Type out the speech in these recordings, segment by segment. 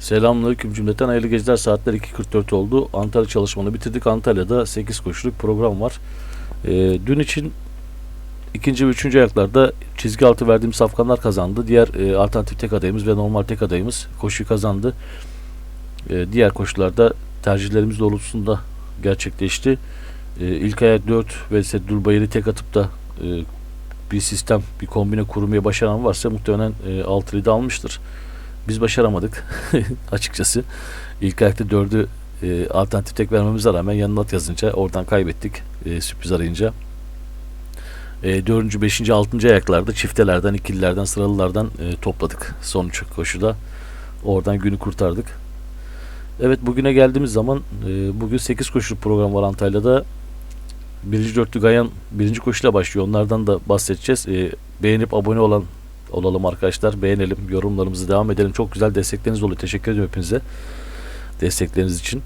Selamünaleyküm cümleten hayırlı geceler saatler 2.44 oldu. Antalya çalışmanı bitirdik. Antalya'da 8 koşuluk program var. Ee, dün için ikinci ve üçüncü ayaklarda çizgi altı verdiğim safkanlar kazandı. Diğer e, alternatif tek adayımız ve normal tek adayımız koşuyu kazandı. Ee, diğer koşularda tercihlerimiz doğrultusunda gerçekleşti. Ee, ilk ayak 4 ve Seddül Bayır'ı tek atıp da e, bir sistem, bir kombine kurmaya başaran varsa muhtemelen e, altılıyı da almıştır. Biz başaramadık açıkçası. İlk ayakta dördü e, alternatif tek vermemize rağmen yanına at yazınca oradan kaybettik e, sürpriz arayınca. E, dördüncü, beşinci, altıncı ayaklarda çiftelerden, ikililerden, sıralılardan e, topladık sonuç koşuda. Oradan günü kurtardık. Evet bugüne geldiğimiz zaman e, bugün 8 koşulu program var Antalya'da. Birinci dörtlü Gayan birinci koşuyla başlıyor. Onlardan da bahsedeceğiz. E, beğenip abone olan olalım arkadaşlar. Beğenelim, yorumlarımızı devam edelim. Çok güzel destekleriniz oluyor. Teşekkür ederim hepinize destekleriniz için.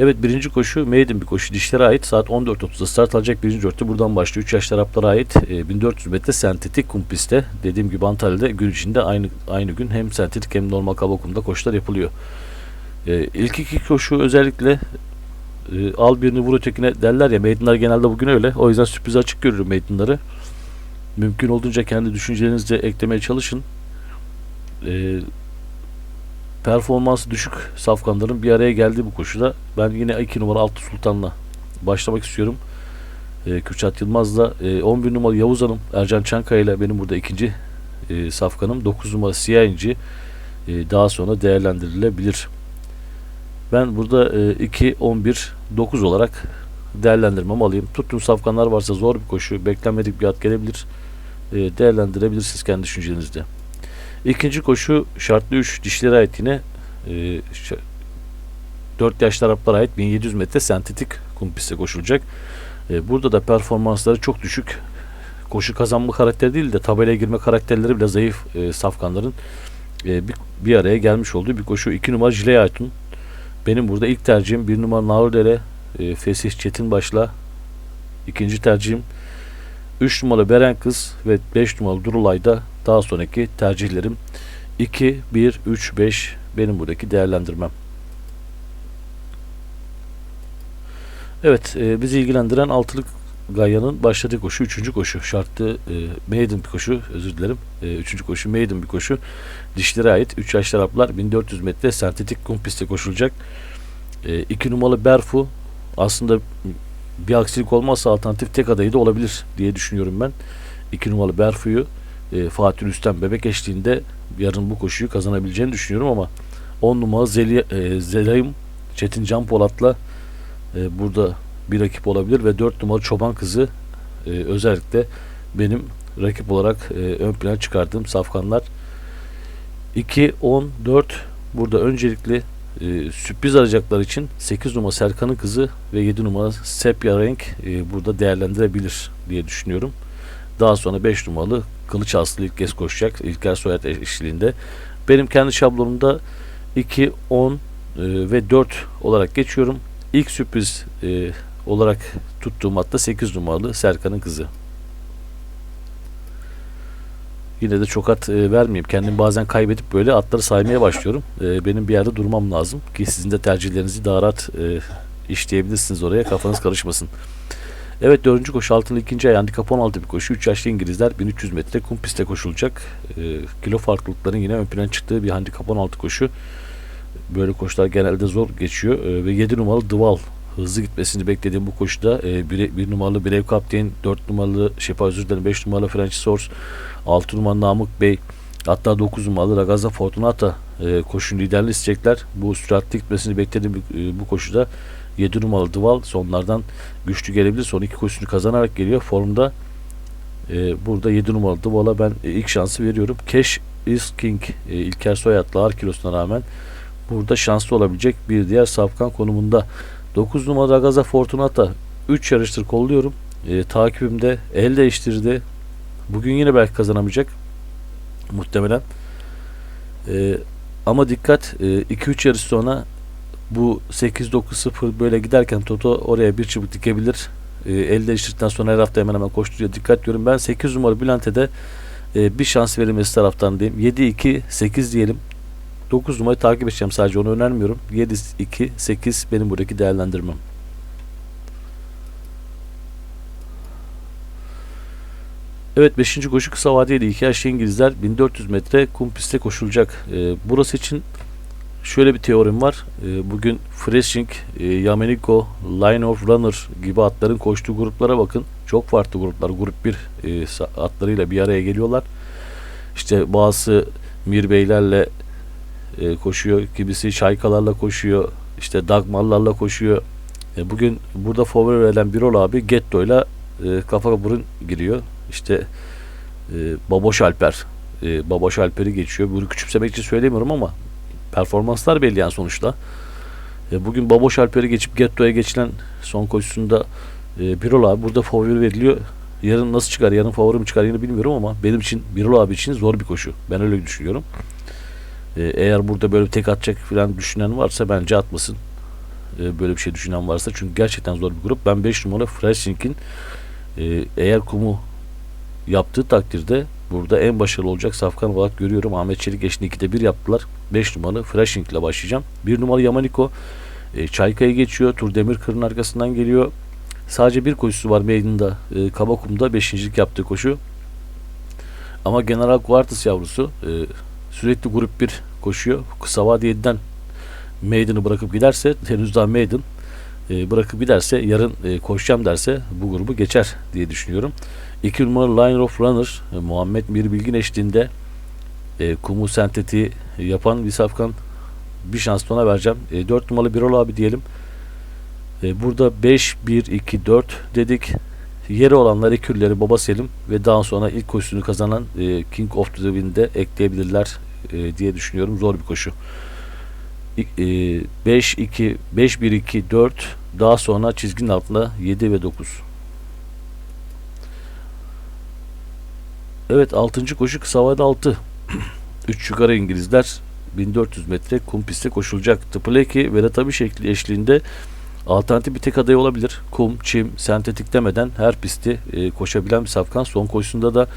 Evet birinci koşu maiden bir koşu. Dişlere ait saat 14.30'da start alacak birinci dörtlü buradan başlıyor. 3 yaş taraflara ait e, 1400 metre sentetik kum pistte. Dediğim gibi Antalya'da gün içinde aynı aynı gün hem sentetik hem normal kaba kumda koşular yapılıyor. E, ilk iki koşu özellikle e, al birini vur ötekine derler ya maidenler genelde bugün öyle. O yüzden sürpriz açık görürüm maidenları. Mümkün olduğunca kendi düşüncelerinizi eklemeye çalışın. E, performansı düşük safkanların bir araya geldiği bu koşuda ben yine 2 numara Altı Sultan'la başlamak istiyorum. E, Kürşat Yılmaz'la e, 11 numara Yavuz Hanım, Ercan Çankaya ile benim burada ikinci e, safkanım. 9 numara Siyah İnci e, daha sonra değerlendirilebilir. Ben burada e, 2, 11, 9 olarak değerlendirmemi alayım. Tuttuğum safkanlar varsa zor bir koşu, beklenmedik bir at gelebilir. E, değerlendirebilirsiniz kendi düşüncenizde. İkinci koşu şartlı 3 dişlere ait yine e, 4 yaş taraflara ait 1700 metre sentetik kum pistte koşulacak. E, burada da performansları çok düşük. Koşu kazanma karakteri değil de tabelaya girme karakterleri bile zayıf e, safkanların e, bir, araya gelmiş olduğu bir koşu. 2 numara Jile Aytun. Benim burada ilk tercihim 1 numara Naurdere e, Fesih Çetinbaş'la ikinci tercihim 3 numaralı Beren Kız ve 5 numaralı Durulay'da daha sonraki tercihlerim 2, 1, 3, 5 benim buradaki değerlendirmem. Evet e, bizi ilgilendiren altılık Gayya'nın başladığı koşu 3. koşu şartlı e, maiden bir koşu özür dilerim. 3. E, koşu maiden bir koşu dişlere ait 3 yaş taraflar 1400 metre sentetik kum pistte koşulacak. 2 e, numaralı Berfu aslında bir aksilik olmazsa alternatif tek adayı da olabilir diye düşünüyorum ben. 2 numaralı Berfu'yu e, Fatih Rüstem bebek eşliğinde yarın bu koşuyu kazanabileceğini düşünüyorum ama 10 numaralı Zeli, e, Zelayım Çetin Can Polat'la e, burada bir rakip olabilir ve 4 numaralı Çoban Kızı e, özellikle benim rakip olarak e, ön plana çıkardığım safkanlar 2, 10, 4 burada öncelikle e, sürpriz arayacaklar için 8 numara Serkan'ın kızı ve 7 numara Sepya Renk e, burada değerlendirebilir diye düşünüyorum. Daha sonra 5 numaralı Kılıç Aslı ilk kez koşacak. İlker Soyat eşliğinde. Benim kendi şablonumda 2, 10 e, ve 4 olarak geçiyorum. İlk sürpriz e, olarak tuttuğum hatta 8 numaralı Serkan'ın kızı. Yine de çok at e, vermeyeyim. Kendim bazen kaybedip böyle atları saymaya başlıyorum. E, benim bir yerde durmam lazım ki sizin de tercihlerinizi daha rahat e, işleyebilirsiniz oraya. Kafanız karışmasın. Evet dördüncü koşu altında ikinci ay handikap 16 bir koşu. 3 yaşlı İngilizler 1300 metre kum pistte koşulacak. E, kilo farklılıkların yine ön plana çıktığı bir handikap 16 koşu. Böyle koşular genelde zor geçiyor. E, ve 7 numaralı Duval hızlı gitmesini beklediğim bu koşuda e, bir, bir numaralı Brev Kapten, 4 numaralı Şefa özür dilerim 5 numaralı French Source, 6 numaralı Namık Bey, hatta 9 numaralı Ragazza Fortunata e, koşun liderliği isteyecekler. Bu süratli gitmesini beklediğim e, bu koşuda 7 numaralı Duval sonlardan güçlü gelebilir. Son iki koşusunu kazanarak geliyor. Formda e, burada 7 numaralı Duval'a ben e, ilk şansı veriyorum. Cash is King e, İlker Soyatlı ağır kilosuna rağmen burada şanslı olabilecek bir diğer safkan konumunda. 9 numara Ragazza Fortunata 3 yarıştır kolluyorum. E, takibimde el değiştirdi. Bugün yine belki kazanamayacak. Muhtemelen. E, ama dikkat 2-3 e, yarış sonra bu 8-9-0 böyle giderken Toto oraya bir çubuk dikebilir. E, el değiştirdikten sonra her hafta hemen hemen koşturuyor. Dikkat diyorum. Ben 8 numara Bülent'e de e, bir şans verilmesi taraftarındayım. 7-2-8 diyelim. 9 numarayı takip edeceğim sadece onu önermiyorum. 7, 2, 8 benim buradaki değerlendirmem. Evet 5. koşu kısa vadeli iki yaşlı İngilizler 1400 metre kum pistte koşulacak. Ee, burası için şöyle bir teorim var. Ee, bugün Freshing, e, Yameniko, Line of Runner gibi atların koştuğu gruplara bakın. Çok farklı gruplar. Grup 1 e, atlarıyla bir araya geliyorlar. İşte bazısı Mirbeylerle e, koşuyor. Kimisi Şaykalarla koşuyor. İşte Dagmarlarla koşuyor. E, bugün burada favori verilen Birol abi Getto'yla e, kafa burun giriyor. İşte e, Baboş Alper. E, Baboş Alper'i geçiyor. Bunu küçümsemek için söylemiyorum ama performanslar belli yani sonuçta. E, bugün Baboş Alper'i geçip Getto'ya geçilen son koşusunda e, Birol abi burada favori veriliyor. Yarın nasıl çıkar, yarın favori mi çıkar yine bilmiyorum ama benim için Birol abi için zor bir koşu. Ben öyle düşünüyorum. E, eğer burada böyle bir tek atacak falan düşünen varsa bence atmasın. E, böyle bir şey düşünen varsa. Çünkü gerçekten zor bir grup. Ben 5 numara Freshing'in e, eğer kumu yaptığı takdirde burada en başarılı olacak safkan olarak görüyorum. Ahmet Çelik eşini 2'de 1 yaptılar. 5 numaralı Freshing ile başlayacağım. 1 numaralı Yamaniko e, Çayka'yı geçiyor. Tur Demirkır'ın arkasından geliyor. Sadece bir koşusu var meydanında. E, Kabakum'da 5. yaptığı koşu. Ama General Quartus yavrusu e, sürekli grup 1 koşuyor. Kısa vade 7'den Maiden'ı bırakıp giderse henüz daha Maiden e, bırakıp giderse yarın e, koşacağım derse bu grubu geçer diye düşünüyorum. 2 numaralı Line of Runner e, Muhammed Mir Bilgin eşliğinde e, kumu sentetiği yapan bir safkan bir şans ona vereceğim. E, 4 numaralı Birol abi diyelim. E, burada 5, 1, 2, 4 dedik. Yeri olanlar ekürleri Baba Selim ve daha sonra ilk koşusunu kazanan e, King of the Wind'de ekleyebilirler e, diye düşünüyorum. Zor bir koşu. 5 2 5 1 2 4 daha sonra çizginin altında 7 ve 9. Evet 6. koşu kısa vade 6. 3 yukarı İngilizler 1400 metre kum pistte koşulacak. Tıpıleki ve tabi şekli eşliğinde alternatif bir tek aday olabilir. Kum, çim, sentetik demeden her pisti e, koşabilen bir safkan. Son koşusunda da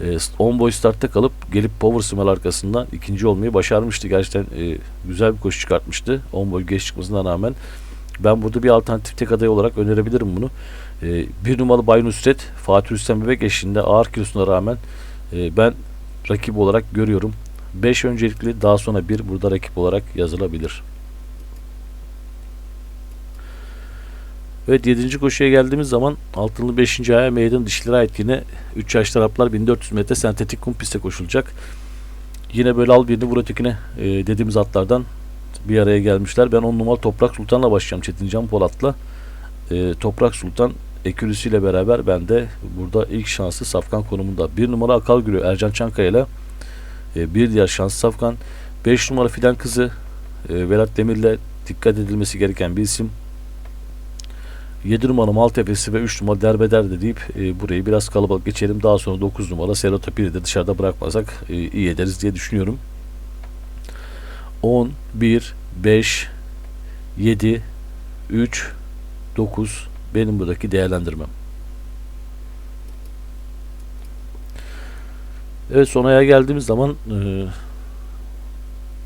e, 10 boy startta kalıp gelip Power Smell arkasından ikinci olmayı başarmıştı. Gerçekten e, güzel bir koşu çıkartmıştı. 10 boy geç çıkmasına rağmen. Ben burada bir alternatif tek aday olarak önerebilirim bunu. E, bir numaralı Bay Nusret, Fatih Rüstem Bebek eşliğinde ağır kilosuna rağmen e, ben rakip olarak görüyorum. 5 öncelikli daha sonra 1 burada rakip olarak yazılabilir. Evet 7. koşuya geldiğimiz zaman altılı 5. aya meydan dişlere ait yine 3 yaşlı Araplar 1400 metre sentetik kum pistte koşulacak. Yine böyle al birini vur ötekine e, dediğimiz atlardan bir araya gelmişler. Ben 10 numaralı Toprak Sultan'la başlayacağım Çetin Can Polat'la. E, Toprak Sultan ekürüsüyle beraber ben de burada ilk şanslı safkan konumunda. 1 numara Akal Gürü Ercan Çankaya ile e, bir diğer şanslı safkan. 5 numara Fidan Kızı e, Velat Demir'le dikkat edilmesi gereken bir isim. 7 numara Maltepe'si ve 3 numara Derbeder de deyip e, burayı biraz kalabalık geçelim. Daha sonra 9 numara Serotapir'i de dışarıda bırakmasak e, iyi ederiz diye düşünüyorum. 10, 1, 5, 7, 3, 9 benim buradaki değerlendirmem. Evet son aya geldiğimiz zaman e,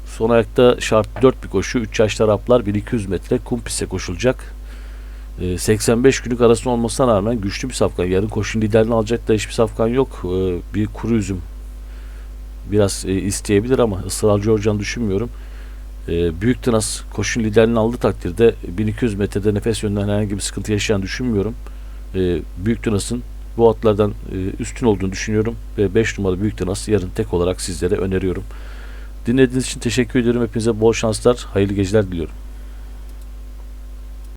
son ayakta şart 4 bir koşu. 3 yaşlı Araplar 1200 metre kum piste koşulacak. E, 85 günlük arasında olmasına rağmen güçlü bir safkan. Yarın koşun liderini alacak da hiçbir safkan yok. E, bir kuru üzüm biraz e, isteyebilir ama ısrarcı olacağını düşünmüyorum. E, Büyük Tınas koşun liderini aldığı takdirde 1200 metrede nefes yönünden herhangi bir sıkıntı yaşayan düşünmüyorum. Büyük Tınas'ın bu atlardan e, üstün olduğunu düşünüyorum ve 5 numaralı Büyük Tınas yarın tek olarak sizlere öneriyorum. Dinlediğiniz için teşekkür ediyorum. Hepinize bol şanslar, hayırlı geceler diliyorum.